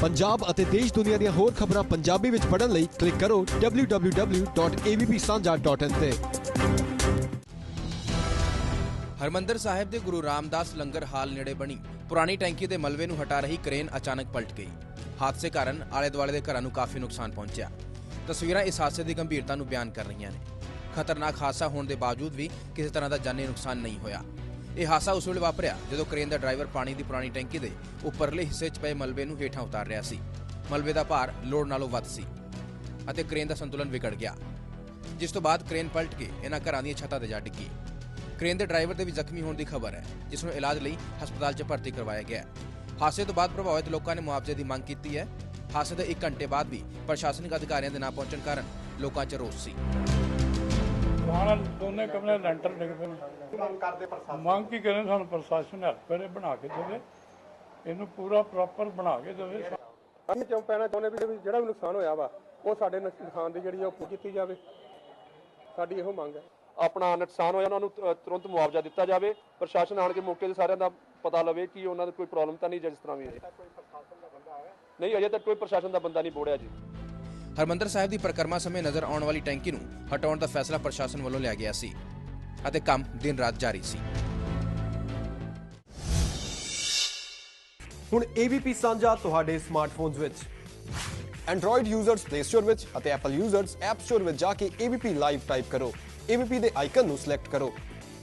ਪੰਜਾਬ ਅਤੇ ਦੇਸ਼ ਦੁਨੀਆ ਦੀਆਂ ਹੋਰ ਖਬਰਾਂ ਪੰਜਾਬੀ ਵਿੱਚ ਪੜ੍ਹਨ ਲਈ ਕਲਿੱਕ ਕਰੋ www.avpsanja.in ਤੇ। ਹਰਮੰਦਰ ਸਾਹਿਬ ਦੇ ਗੁਰੂ ਰਾਮਦਾਸ ਲੰਗਰ ਹਾਲ ਨੇੜੇ ਬਣੀ। ਪੁਰਾਣੀ ਟੈਂਕੀ ਦੇ ਮਲਬੇ ਨੂੰ ਹਟਾ ਰਹੀ ਕ੍ਰੇਨ ਅਚਾਨਕ ਪਲਟ ਗਈ। ਹਾਦਸੇ ਕਾਰਨ ਆਲੇ ਦੁਆਲੇ ਦੇ ਘਰਾਂ ਨੂੰ ਕਾਫੀ ਨੁਕਸਾਨ ਪਹੁੰਚਿਆ। ਤਸਵੀਰਾਂ ਇਸ ਹਾਦਸੇ ਦੀ ਗੰਭੀਰਤਾ ਨੂੰ ਬਿਆਨ ਕਰ ਰਹੀਆਂ ਨੇ। ਖਤਰਨਾਕ ਹਾਦਸਾ ਹੋਣ ਦੇ ਬਾਵਜੂਦ ਵੀ ਕਿਸੇ ਤਰ੍ਹਾਂ ਦਾ ਜਾਨੀ ਨੁਕਸਾਨ ਨਹੀਂ ਹੋਇਆ। ਇਹ ਹਾਦਸਾ ਉਸ ਵੇਲੇ ਵਾਪਰਿਆ ਜਦੋਂ ਕ੍ਰੇਨ ਦਾ ਡਰਾਈਵਰ ਪਾਣੀ ਦੀ ਪੁਰਾਣੀ ਟੈਂਕੀ ਦੇ ਉੱਪਰਲੇ ਹਿੱਸੇ 'ਚ ਪਏ ਮਲਬੇ ਨੂੰ ਹੇਠਾਂ ਉਤਾਰ ਰਿਹਾ ਸੀ। ਮਲਬੇ ਦਾ ਭਾਰ ਲੋੜ ਨਾਲੋਂ ਵੱਧ ਸੀ ਅਤੇ ਕ੍ਰੇਨ ਦਾ ਸੰਤੁਲਨ ਵਿਗੜ ਗਿਆ, ਜਿਸ ਤੋਂ ਬਾਅਦ ਕ੍ਰੇਨ ਪਲਟ ਕੇ ਇਹਨਾਂ ਘਰਾਂ ਦੀਆਂ ਛੱਤਾਂ ਤੇ ਜਾ ਡਿੱਗੀ। ਕ੍ਰੇਨ ਦੇ ਡਰਾਈਵਰ ਦੇ ਵੀ ਜ਼ਖਮੀ ਹੋਣ ਦੀ ਖਬਰ ਹੈ, ਜਿਸ ਨੂੰ ਇਲਾਜ ਲਈ ਹਸਪਤਾਲ 'ਚ ਭਰਤੀ ਕਰਵਾਇਆ ਗਿਆ ਹੈ। ਹਾਦਸੇ ਤੋਂ ਬਾਅਦ ਪ੍ਰਭਾਵਿਤ ਲੋਕਾਂ ਨੇ ਮੁਆਵਜ਼ੇ ਦੀ ਮੰਗ ਕੀਤੀ ਹੈ। ਹਾਦਸੇ ਦੇ 1 ਘੰਟੇ ਬਾਅਦ ਵੀ ਪ੍ਰਸ਼ਾਸਨਿਕ ਅਧਿਕਾਰੀਆਂ ਦੇ ਨਾ ਪਹੁੰਚਣ ਕਾਰਨ ਲੋਕਾਂ 'ਚ ਰੋਸ ਸੀ। ਪੁਰਾਣਾ ਦੋਨੇ ਕਮਰੇ ਲੈਂਟਰ ਡਿੱਗ ਪਏ ਨੇ। ਮੰਗ ਕਰਦੇ ਪ੍ਰਸ਼ਾਸਨ। ਮੰਗ ਕੀ ਕਰੇ ਸਾਨੂੰ ਪ੍ਰਸ਼ਾਸਨ ਹੈਲਪ ਕਰੇ ਬਣਾ ਕੇ ਦੇਵੇ। ਇਹਨੂੰ ਪੂਰਾ ਪ੍ਰੋਪਰ ਬਣਾ ਕੇ ਦੇਵੇ। ਅਸੀਂ ਕਿਉਂ ਪੈਣਾ ਚਾਹੁੰਦੇ ਵੀ ਜਿਹੜਾ ਵੀ ਨੁਕਸਾਨ ਹੋਇਆ ਵਾ ਉਹ ਸਾਡੇ ਨੁਕ- ਨੁਕਸਾਨ ਦੀ ਜਿਹੜੀ ਆ ਉਹ ਪੂਰੀ ਕੀਤੀ ਜਾਵੇ। ਸਾਡੀ ਇਹੋ ਮੰਗ ਹੈ। ਆਪਣਾ ਨੁਕਸਾਨ ਹੋਇਆ ਉਹਨਾਂ ਨੂੰ ਤੁਰੰਤ ਮੁਆਵਜ਼ਾ ਦਿੱਤਾ ਜਾਵੇ। ਪ੍ਰਸ਼ਾਸਨ ਆਣ ਕੇ ਮੌਕੇ ਤੇ ਸਾਰਿਆਂ ਦਾ ਪਤਾ ਲਵੇ ਕਿ ਉਹਨਾਂ ਦਾ ਕੋਈ ਪ੍ਰੋਬਲਮ ਤਾਂ ਨਹੀਂ ਜਿਸ ਤਰ੍ਹਾਂ ਵੀ ਹੈ। ਨਹੀਂ ਅਜੇ ਤੱਕ ਕੋਈ ਪ੍ਰਸ਼ਾਸਨ ਦਾ ਬੰਦਾ ਨਹੀਂ ਬੋੜਿਆ ਜੀ। ਹਰਮੰਦਰ ਸਾਹਿਬ ਦੀ ਪਰਿਕਰਮਾ ਸਮੇਂ ਨਜ਼ਰ ਆਉਣ ਵਾਲੀ ਟੈਂਕੀ ਨੂੰ ਹਟਾਉਣ ਦਾ ਫੈਸਲਾ ਪ੍ਰਸ਼ਾਸਨ ਵੱਲੋਂ ਲਿਆ ਗਿਆ ਸੀ ਅਤੇ ਕੰਮ ਦਿਨ ਰਾਤ ਜਾਰੀ ਸੀ। ਹੁਣ AVP ਸਾਂਝਾ ਤੁਹਾਡੇ ਸਮਾਰਟਫੋਨਸ ਵਿੱਚ। Android ਯੂਜ਼ਰਸ Play Store ਵਿੱਚ ਅਤੇ Apple ਯੂਜ਼ਰਸ App Store ਵਿੱਚ ਜਾ ਕੇ AVP ਲਾਈਵ ਟਾਈਪ ਕਰੋ। AVP ਦੇ ਆਈਕਨ ਨੂੰ ਸਿਲੈਕਟ ਕਰੋ।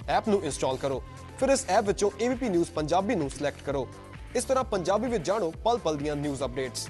ਐਪ ਨੂੰ ਇੰਸਟਾਲ ਕਰੋ। ਫਿਰ ਇਸ ਐਪ ਵਿੱਚੋਂ AVP ਨਿਊਜ਼ ਪੰਜਾਬੀ ਨੂੰ ਸਿਲੈਕਟ ਕਰੋ। ਇਸ ਤਰ੍ਹਾਂ ਪੰਜਾਬੀ ਵਿੱਚ ਜਾਣੋ ਪਲ ਪਲ ਦੀਆਂ ਨਿਊਜ਼ ਅਪਡੇਟਸ